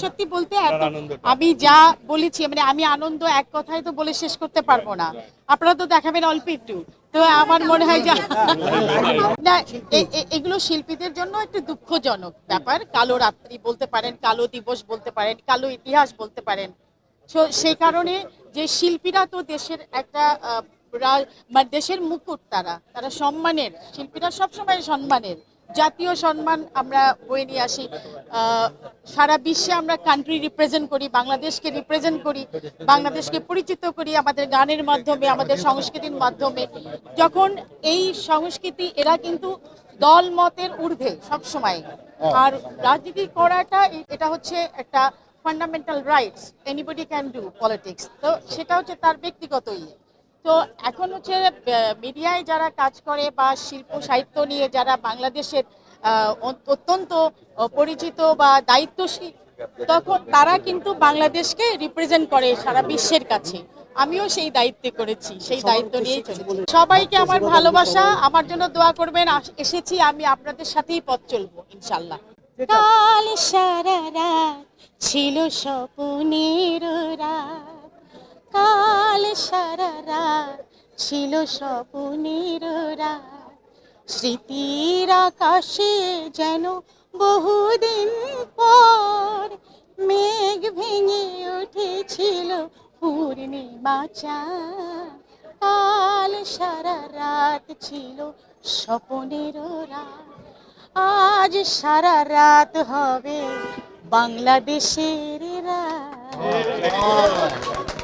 সত্যি বলতে আমি যা বলেছি মানে আমি আনন্দ এক কথায় তো বলে শেষ করতে পারব না। আপনারা তো দেখাবেন অল্প একটু। তো আমার মনে হয় যে না এগুলো শিল্পীদের জন্য একটু দুঃখজনক ব্যাপার। কালো রাত্রি বলতে পারেন কালো দিবস বলতে পারেন কালো ইতিহাস বলতে পারেন। So, সেই কারণে যে শিল্পীরা তো দেশের একটা মানে দেশের মুকুট তারা তারা সম্মানের শিল্পীরা সবসময় সম্মানের। জাতীয় সম্মান আমরা বয়ে নিয়ে আসি। সারা বিশ্বে আমরা কান্ট্রি রিপ্রেজেন্ট করি, বাংলাদেশকে রিপ্রেজেন্ট করি, বাংলাদেশকে পরিচিত করি আমাদের গানের মাধ্যমে, আমাদের সংস্কৃতির মাধ্যমে। যখন এই সংস্কৃতি, এরা কিন্তু দল মতের ঊর্ধ্বে সবসময়। আর রাজনীতি করাটা, এটা হচ্ছে একটা fundamental rights anybody can do politics তো সেটা হচ্ছে তার ব্যক্তিগত ইয়ে। তো এখন হচ্ছে মিডিয়ায় যারা কাজ করে বা শিল্প সাহিত্য নিয়ে যারা বাংলাদেশের অত্যন্ত পরিচিত বা দায়িত্বশীল তখন তারা কিন্তু বাংলাদেশকে রিপ্রেজেন্ট করে সারা বিশ্বের কাছে। আমিও সেই দায়িত্বে করেছি সেই দায়িত্ব নিয়েই চলেছি। সবাইকে আমার ভালোবাসা আমার জন্য দোয়া করবেন এসেছি আমি আপনাদের সাথেই পথ চলবো ইনশাল্লাহ। কাল সারা রাত ছিল স্বপ্নের ছিল স্বপ্নের রাত। স্মৃতির আকাশে যেন বহুদিন পর মেঘ ভেঙে উঠেছিল পূর্ণিমা চাঁদ কাল সারা রাত ছিল স্বপ্নের রাত। আজ সারা রাত হবে বাংলাদেশের রাত।